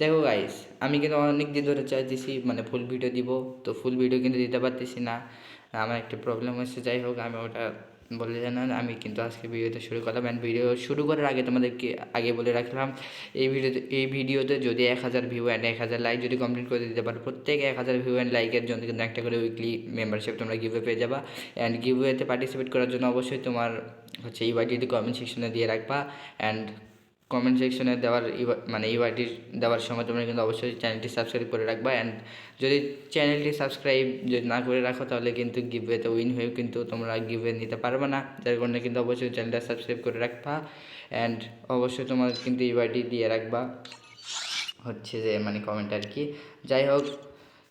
দেখো গাইস আমি কিন্তু অনেক দিন ধরে চাইতেছি মানে ফুল ভিডিও দিব, তো ফুল ভিডিও কিন্তু দিতে পারতেছি না। আমার একটা প্রবলেম হচ্ছে, যাই হোক, আমি ওটা বলে জানান আমি কিন্তু আজকে ভিডিওতে শুরু করলাম। অ্যান্ড ভিডিও শুরু করার আগে তোমাদেরকে আগে বলে রাখলাম, এই ভিডিওতে এই ভিডিওতে যদি এক হাজার ভিউ অ্যান্ড এক হাজার লাইক যদি কমপ্লিট করে দিতে পারো, প্রত্যেক এক হাজার ভিউ অ্যান্ড লাইকের জন্য কিন্তু একটা করে উইকলি মেম্বারশিপ তোমরা গিভওয়ে পেয়ে যাবা। অ্যান্ড গিভওয়েতে পার্টিসিপেট করার জন্য অবশ্যই তোমার হচ্ছে ইউআইডিটি কমেন্ট সেকশনে দিয়ে রাখবা। অ্যান্ড কমেন্ট সেকশনে দেওয়ার মানে ইউআইডি দেওয়ার সময় তোমরা কিন্তু অবশ্যই চ্যানেলটি সাবস্ক্রাইব করে রাখবা অ্যান্ড যদি চ্যানেলটি সাবস্ক্রাইব যদি না করে রাখো তাহলে কিন্তু গিভওয়েতে উইন হয়েও কিন্তু তোমরা গিভওয়ে নিতে পারবে না। যার কারণে কিন্তু অবশ্যই চ্যানেলটা সাবস্ক্রাইব করে রাখবা অ্যান্ড অবশ্যই তোমার কিন্তু ইউআইডি দিয়ে রাখবা। হচ্ছে যে মানে কমেন্ট আর কি। যাই হোক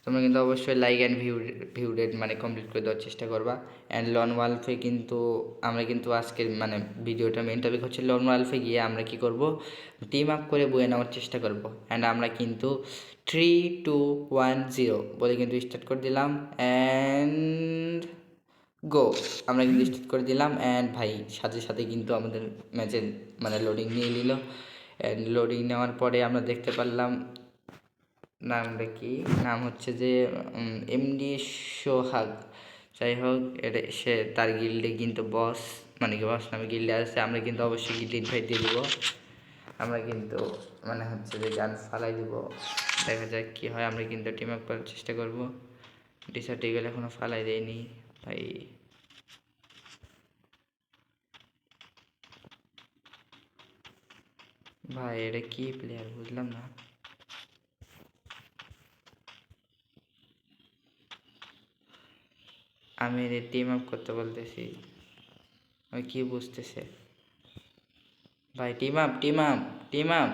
তোমরা কিন্তু অবশ্যই like and view view rate মানে কমপ্লিট করে দেওয়ার চেষ্টা করবা। অ্যান্ড লন ওয়ালফে কিন্তু আমরা কিন্তু আজকের মানে ভিডিওটা মেন টপিক হচ্ছে লন ওয়ালফে গিয়ে আমরা কি করব? টিম আপ করে বয়ে নেওয়ার চেষ্টা করব। অ্যান্ড আমরা কিন্তু থ্রি টু ওয়ান জিরো বলে কিন্তু স্টার্ট করে দিলাম। অ্যান্ড গো আমরা কিন্তু স্টার্ট করে দিলাম। অ্যান্ড ভাই, সাথে সাথে কিন্তু আমাদের ম্যাচের মানে লোডিং নিয়ে নিল। অ্যান্ড লোডিং নেওয়ার পরে আমরা দেখতে পারলাম নামটা কি নাম হচ্ছে যে এমডি সোহাগ। যাই হোক এটা সে তার গিল্ডে কিন্তু বস মানে কি বস নামে গিল্ডে আছে। আমরা কিন্তু অবশ্যই গিল্ড ইনভাইট দিয়ে দিব। আমরা কিন্তু মানে হচ্ছে যে গান ফালাই দিব। দেখা যাক কি হয়। আমরা কিন্তু টিম আপ করার চেষ্টা করব। ডিসার্টিকেল এখনও ফালাই দেয়নি। ভাই। ভাই, এটা কি প্লেয়ার বুঝলাম না। আমি টিম আপ করতে বলতেছি। আমি কি বুঝতেছে? ভাই team up team up team up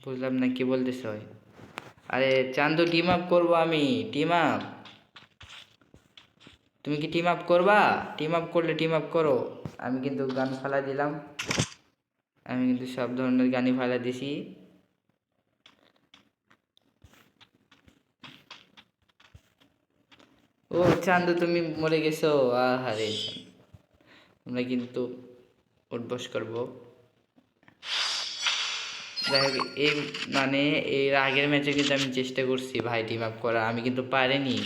বুঝলাম না কি বলতেছে ভাই আরে চান্দু টিম আপ করব আমি টিম আপ তুমি কি টিম আপ করবা? টিম আপ করলে টিম আপ করো। আমি কিন্তু গান ফালা দিলাম। আমি কিন্তু সব ধরনের গানই ফালা দিছি। ও চান্দু, তুমি মরে গেছো। আহারে। আমরা কিন্তু উঠবস করব। এই মানে এর আগের ম্যাচে কিন্তু আমি চেষ্টা করছি ভাই টিম আপ করা। আমি কিন্তু পারিনি।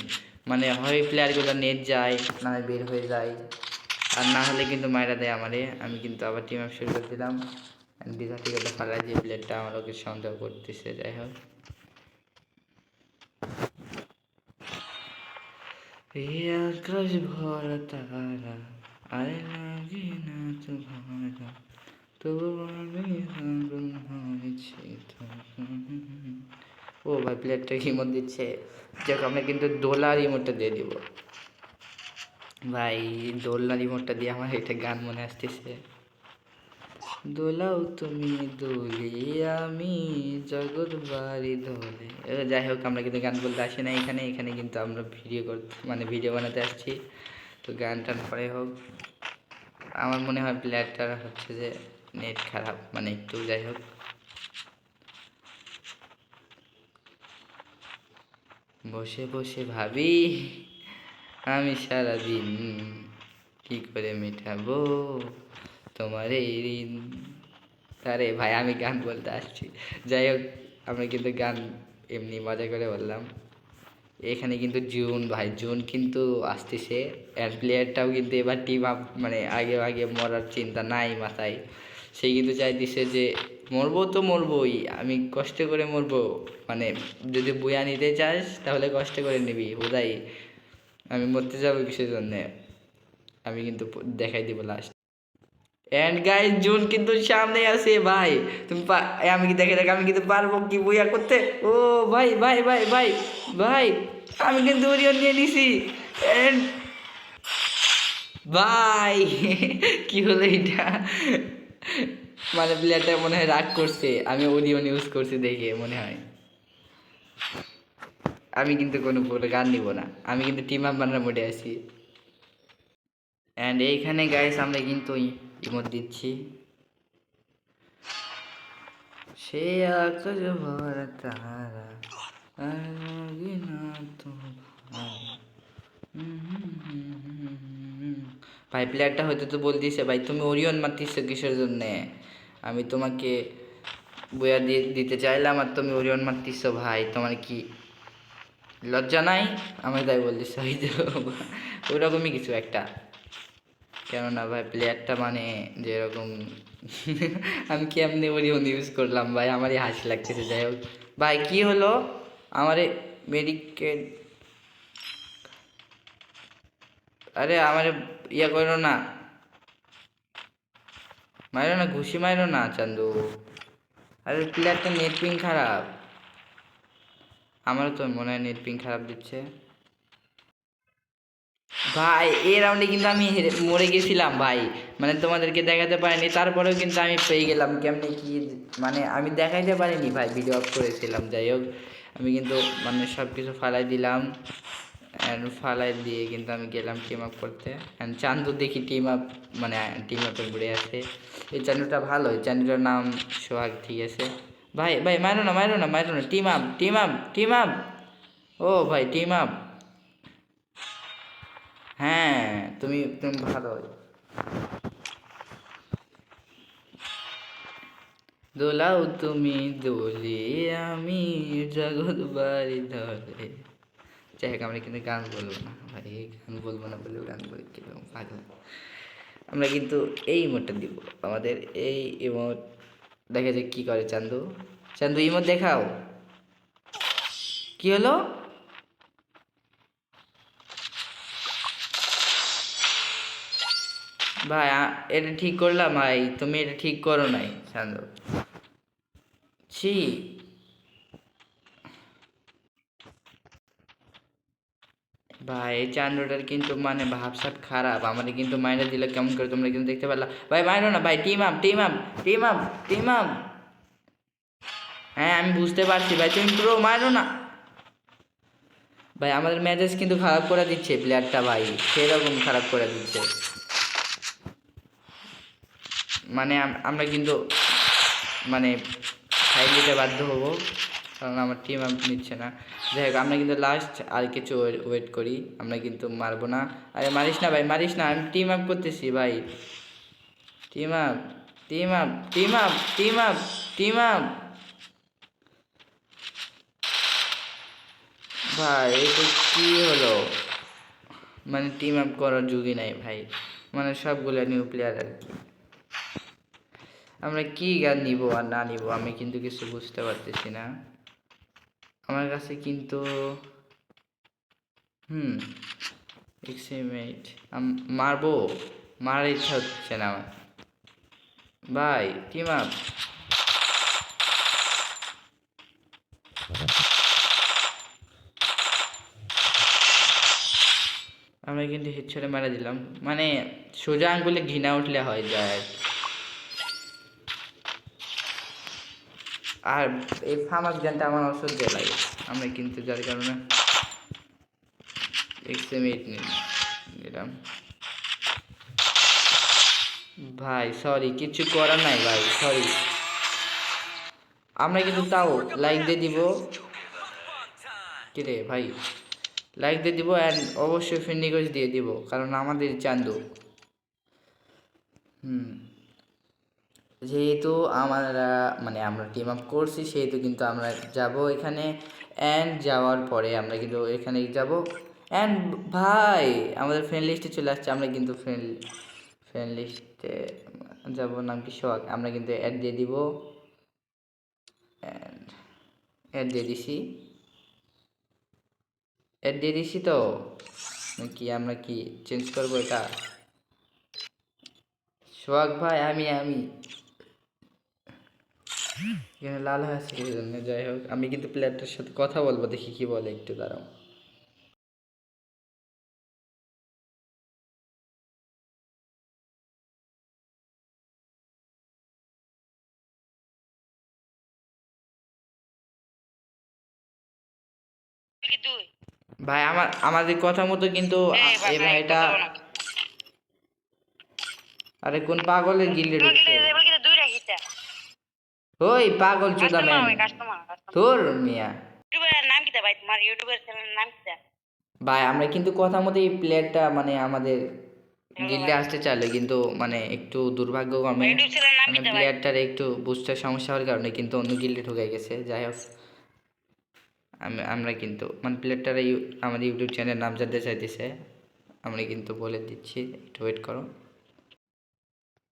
মানে হয় প্লেয়ারগুলো নেট যায়, না বের হয়ে যায়। আর না হলে কিন্তু মায়েরা দেয় আমারে। আমি কিন্তু আবার টিম আপ শুরু করে দিলাম। দীঘা থেকে ফালা যে প্লেয়ারটা আমার ওকে সন্দেহ করতেছে, যাই হোক। এই আকাশ ভরা তারা আরে লাগে না তো ভাড়া তবু আমি হারুন হয়েছে ও ভাই প্লেয়ারটা রিমোট দিচ্ছে? যাক, আমরা কিন্তু দোলার রিমোটটা দিয়ে দিব। ভাই দোলনা রিমোটটা দিয়ে আমার এটা গান মনে আসতেছে। দোলাও তুমি দোলে, আমি জগৎ বাড়ি দোলে যাই হোক, আমরা কিন্তু গান বলতে আসি না এখানে। এখানে কিন্তু আমরা ভিডিও করতে মানে ভিডিও বানাতে আসছি। তো গান টান পরে হোক। আমার মনে হয় প্লেয়ারটার হচ্ছে যে নেট খারাপ মানে একটু যাই হোক। বসে বসে ভাবি, আমি সারাদিন কি করে মেটাবো? তোমার এই ঋণ আরে ভাই, আমি গান বলতে আসছি। যাই হোক আমি কিন্তু গান এমনি মজা করে বললাম। এখানে কিন্তু জুন ভাই, জুন কিন্তু আসতেছে। আর প্লেয়ারটাও কিন্তু এবার টিম আপ মানে আগে আগে মরার চিন্তা নাই মাথায়। সে কিন্তু চাইতেছে যে, মরবো তো মরবোই, আমি কষ্ট করে মরবো। মানে যদি বইয়া নিতে চাস, তাহলে কষ্ট করে নিবি হুদাই আমি মরতে যাব কিসের জন্যে? আমি কিন্তু দেখাই দিব লাস্ট এন্ড গাইস জুন কিন্তু সামনে আছে, ভাই। তুমি আমি কি দেখে আমি কিন্তু পারব কি বইয়া করতে? ও, ভাই ভাই ভাই ভাই ভাই, আমি কিন্তু ওরিয়ন নিয়ে নিছি। এন্ড ভাই, কি হলো এটা? মানে প্লেয়ারটা মনে হয় রাগ করছে। আমি ওরিয়ন ইউজ করছি দেখে মনে হয়। আমি কিন্তু কোনো গান নিব না। আমি কিন্তু টিম আপ বানানোর মোডে আছি। অ্যান্ড এইখানে গাইস আমরা কিন্তু ইমোট দিচ্ছি। সে আকাশ ভরা তারা। ভাই প্লেয়ারটা হয়তো তো বলতিছে ভাই, তুমি ওরিয়ন মারতিস কিসের জন্যে? আমি তোমাকে বইয়া দিয়ে দিতে চাইলাম আর তুমি ওরিয়ন মারতিস ভাই। তোমার কি লজ্জা নাই? আমি তাই বলছিস ওই যে ওইরকমই কিছু একটা। কেননা ভাই প্লেয়ারটা মানে যেরকম, আমি কেমনি ওরিয়ন ইউজ করলাম ভাই, আমারই হাসি লাগতেছে, যাই হোক। ভাই, কী হলো? আমার মেডিকেট আরে আমার ইয়া করো না। মারো না, ঘুষি মারো না, চান্দু। আরে প্লেয়ারটা নেট পিং খারাপ। আমারও তো মনে হয় নেট পিং খারাপ দিচ্ছে। ভাই, এই রাউন্ডে কিন্তু আমি মরে গেছিলাম ভাই। মানে তোমাদেরকে দেখাতে পারিনি, তারপরেও কিন্তু আমি পেয়ে গেলাম। কেমনি কি মানে আমি দেখাইতে পারিনি ভাই ভিডিও অফ করেছিলাম, যাই হোক। আমি কিন্তু মানে সব কিছু ফালাই দিলাম। অ্যান্ড ফালাই দিয়ে কিন্তু আমি গেলাম টিম আপ করতে। অ্যান্ড চান্দু দেখি টিম আপ মানে টিম আপে ঘুরে আছে। এই চ্যানেলটা ভালো, এই চ্যানেলটার নাম সোহাগ, ঠিক আছে। ভাই ভাই মারো না মারো না মারো না। Team up team up team up ও ভাই টিম আপ হ্যাঁ তুমি তুমি ভালো। দোলাও তুমি দোলে আমি জগৎ বাড়ি ধরে। যাই হোক, আমরা কিন্তু গান বলব না, ভাই, গান বলব না বলে গান বলি কীরকম পাগল। আমরা কিন্তু এই ইমোটটা দিব, আমাদের এই ইমোট দেখা যাক কি করে চান্দু। চান্দু ইমোট দেখাও। কি হলো? ভাই এটা ঠিক করলাম, ভাই। তুমি এটা ঠিক করো নাই চান্দু ছি। ভাই, এই চান্দুটার কিন্তু মানে ভাবসাব খারাপ। আমাদের কিন্তু মাইনে দিলে, কেমন করে তোমরা কিন্তু দেখতে পারলা। ভাই, মাইরো না, ভাই team up team up team up team up হ্যাঁ আমি বুঝতে পারছি, ভাই, তুমি পুরো মারো না। ভাই, আমাদের ম্যাচেস কিন্তু খারাপ করে দিচ্ছে প্লেয়ারটা ভাই। সেরকম খারাপ করে দিচ্ছে। মানে আমরা কিন্তু মানে ফাইল দিতে বাধ্য হব, কারণ আমার টিম আপ নিচ্ছে না। যাই হোক, আমরা কিন্তু লাস্ট আর কিছু ওয়েট করি, আমরা কিন্তু মারবো না। আরে মারিস না ভাই, মারিস না, আমি টিম আপ করতেছি ভাই। Team up team up team up team up team up ভাই এটা কি হলো? মানে টিম আপ করার যুগই নাই ভাই। মানে সবগুলো নিউ প্লেয়ার আর কি। আমরা কি গান নিব আর না নিব, আমি কিন্তু কিছু বুঝতে পারতেছি না। আমার কাছে কিন্তু, হুম এক্সিমেট মারবো, মারার ইচ্ছা হচ্ছে না আমার। ভাই টিম আপ আমরা কিন্তু হেডশটে মারা দিলাম। মানে সোজা আঙ্গুলে ঘৃণা উঠলে হয় যায় আর কি। আর এই ফার্মাস গানটা আমার অসহ্য লাগে। আমরা কিন্তু যার কারণে নিলাম। ভাই সরি কিছু করার নাই ভাই সরি আমরা কিন্তু তাও লাইক দিয়ে দিব। কিরে ভাই? লাইক দিয়ে দিব অ্যান্ড অবশ্যই রিকোয়েস্ট দিয়ে দিব, কারণ আমাদের চান্দু। হুম। যেহেতু আমরা মানে আমরা টিম আপ করছি, সেহেতু কিন্তু আমরা যাব এখানে অ্যান্ড যাওয়ার পরে আমরা কিন্তু এখানে যাব অ্যান্ড ভাই, আমাদের ফ্রেন্ড লিস্টে চলে আসছে, আমরা কিন্তু ফ্রেন্ড ফ্রেন্ড লিস্টে যাব, নাম কি শখ আমরা কিন্তু অ্যাড দিয়ে দিব অ্যান্ড অ্যাড দিয়ে দিছি। অ্যাড দিয়ে দিছি তো? নাকি আমরা কি চেঞ্জ করব এটা? সোহাগ ভাই, আমি আমি। এখানে লাল হয়ে আছে এই জন্য যাই হোক আমি কিন্তু প্লেয়ারটার সাথে কথা বলব দেখি কি বলে একটু দাঁড়াও ভাই আমার আমাদের কথা মতো কিন্তু এই এই ভাই, ভাইটা। আরে কোন পাগলের গিল্ডে ঢুকছে এবার কিন্তু দুই রাখিতে ওই পাগল চোদা ম্যান। তোর মিয়া। ইউটিউবের নাম কিটা ভাই? তোমার ইউটিউবের চ্যানেলের নাম কিটা ভাই আমরা কিন্তু কথা মতো এই প্লেয়ারটা মানে আমাদের গিল্ডে আসতে চাইলে কিন্তু মানে একটু দুর্ভাগ্যক্রমে মানে প্লেয়ারটার একটু বুস্টার সমস্যা হওয়ার কারণে কিন্তু অন্য গিল্ডে ঢুকে গেছে। যাই হোক আমি আমরা কিন্তু মানে প্লেয়ারটারা আমাদের ইউটিউব চ্যানেল নাম জানতে চাইতেছে। আমরা কিন্তু বলে দিচ্ছি একটু ওয়েট করো।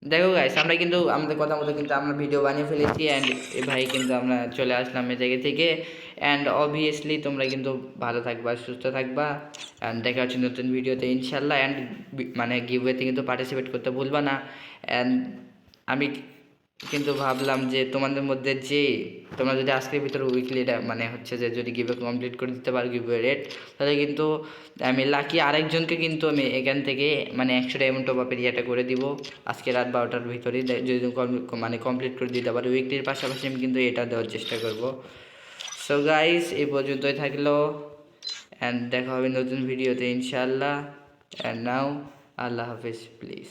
দেখো গাইস আমরা কিন্তু আমাদের কথা মতো কিন্তু আমরা ভিডিও বানিয়ে ফেলেছি অ্যান্ড এ ভাই কিন্তু আমরা চলে আসলাম এই জায়গা থেকে অ্যান্ড অবভিয়াসলি তোমরা কিন্তু ভালো থাকবা, সুস্থ থাকবা অ্যান্ড দেখা হচ্ছে নতুন ভিডিওতে ইনশাল্লাহ অ্যান্ড মানে গিভওয়েতে কিন্তু পার্টিসিপেট করতে ভুলবা না অ্যান্ড আমি কিন্তু ভাবলাম যে তোমাদের মধ্যে যে, তোমরা যদি আজকের ভিতরে উইকলিটা মানে হচ্ছে যে যদি গিভে কমপ্লিট করে দিতে পারো গিভওয়ে রেট তাহলে কিন্তু আমি লাকি আরেকজনকে কিন্তু আমি এখান থেকে মানে একশো ডায়মন্ড টপ আপের ইয়েটা করে দিব। আজকে রাত বারোটার ভিতরে যদি মানে কমপ্লিট করে দিতে পারো উইকলির পাশাপাশি আমি কিন্তু এটা দেওয়ার চেষ্টা করব। সো গাইস এই পর্যন্তই থাকল। অ্যান্ড দেখা হবে নতুন ভিডিওতে ইনশাল্লাহ and now Allah Hafiz please